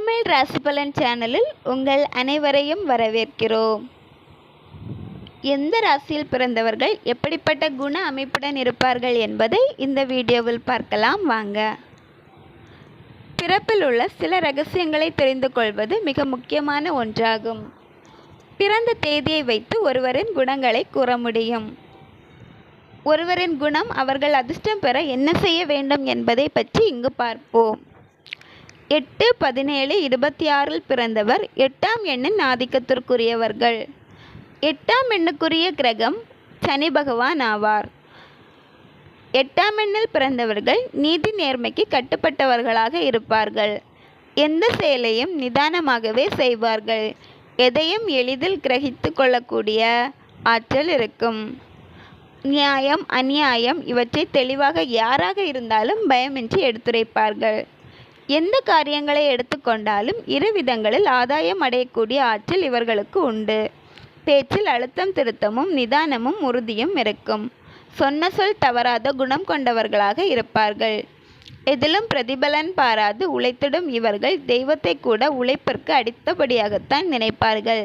தமிழ் ராசிபலன் சேனலில் உங்கள் அனைவரையும் வரவேற்கிறோம். எந்த ராசியில் பிறந்தவர்கள் எப்படிப்பட்ட குண அமைப்புடன் இருப்பார்கள் என்பதை இந்த வீடியோவில் பார்க்கலாம் வாங்க. பிறப்பில் உள்ள சில ரகசியங்களை தெரிந்து கொள்வது மிக முக்கியமான ஒன்றாகும். பிறந்த தேதியை வைத்து ஒருவரின் குணங்களை கூற முடியும். ஒருவரின் குணம் அவர்கள் அதிர்ஷ்டம் பெற என்ன செய்ய வேண்டும் என்பதை பற்றி இங்கு பார்ப்போம். எட்டு பதினேழு இருபத்தி ஆறில் பிறந்தவர் எட்டாம் எண்ணின் ஆதிக்கத்திற்குரியவர்கள். எட்டாம் எண்ணுக்குரிய கிரகம் சனி பகவான் ஆவார். எட்டாம் எண்ணில் பிறந்தவர்கள் நீதி நேர்மைக்கு கட்டுப்பட்டவர்களாக இருப்பார்கள். எந்த செயலையும் நிதானமாகவே செய்வார்கள். எதையும் எளிதில் கிரகித்து கொள்ளக்கூடிய ஆற்றல் இருக்கும். நியாயம் அநியாயம் இவற்றை தெளிவாக யாராக இருந்தாலும் பயமின்றி எடுத்துரைப்பார்கள். எந்த காரியங்களை எடுத்துக்கொண்டாலும் இரு விதங்களில் ஆதாயம் அடையக்கூடிய ஆற்றல் இவர்களுக்கு உண்டு. பேச்சில் அழுத்தம் திருத்தமும் நிதானமும் உறுதியும் இருக்கும். சொன்ன சொல் தவறாத குணம் கொண்டவர்களாக இருப்பார்கள். எதிலும் பிரதிபலன் பாராது உழைத்திடும் இவர்கள் தெய்வத்தை கூட உழைப்பிற்கு அடித்தபடியாகத்தான் நினைப்பார்கள்.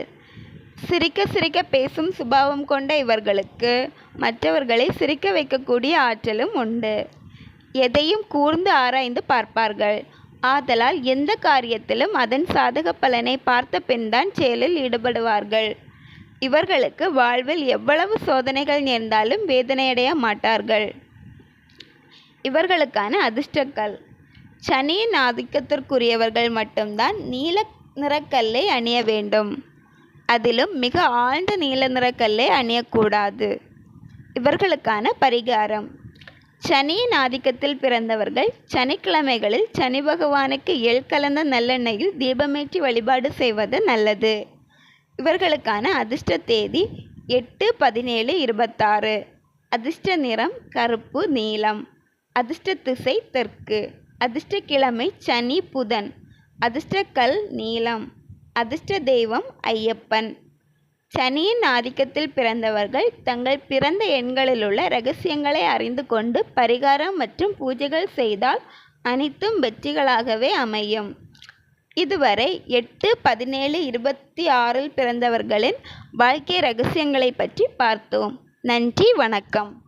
சிரிக்க சிரிக்க பேசும் சுபாவம் கொண்ட இவர்களுக்கு மற்றவர்களை சிரிக்க வைக்கக்கூடிய ஆற்றலும் உண்டு. எதையும் கூர்ந்து ஆராய்ந்து பார்ப்பார்கள். ஆதலால் எந்த காரியத்திலும் அதன் சாதக பலனை பார்த்த பின்தான் செயலில் ஈடுபடுவார்கள். இவர்களுக்கு வாழ்வில் எவ்வளவு சோதனைகள் நேர்ந்தாலும் வேதனையடைய மாட்டார்கள். இவர்களுக்கான அதிர்ஷ்டக்கல் சனியின் ஆதிக்கத்திற்குரியவர்கள் மட்டும்தான் நீல நிறக்கல்லை அணிய வேண்டும். அதிலும் மிக ஆழ்ந்த நீல நிறக்கல்லை அணியக்கூடாது. இவர்களுக்கான பரிகாரம். சனியின் ஆதிக்கத்தில் பிறந்தவர்கள் சனிக்கிழமைகளில் சனி பகவானுக்கு எள் கலந்த நல்லெண்ணெயில் தீபமேற்றி வழிபாடு செய்வது நல்லது. இவர்களுக்கான அதிர்ஷ்ட தேதி எட்டு பதினேழு இருபத்தாறு. அதிர்ஷ்ட நிறம் கருப்பு நீலம். அதிர்ஷ்ட திசை தெற்கு. அதிர்ஷ்ட கிழமை சனி புதன். அதிர்ஷ்ட கல் நீலம். அதிர்ஷ்ட தெய்வம் ஐயப்பன். சனியின் ஆதிக்கத்தில் பிறந்தவர்கள் தங்கள் பிறந்த எண்களில் உள்ள ரகசியங்களை அறிந்து கொண்டு பரிகாரம் மற்றும் பூஜைகள் செய்தால் அனைத்தும் வெற்றிகளாகவே அமையும். இதுவரை எட்டு பதினேழு இருபத்தி ஆறில் பிறந்தவர்களின் வாழ்க்கை ரகசியங்களை பற்றி பார்த்தோம். நன்றி வணக்கம்.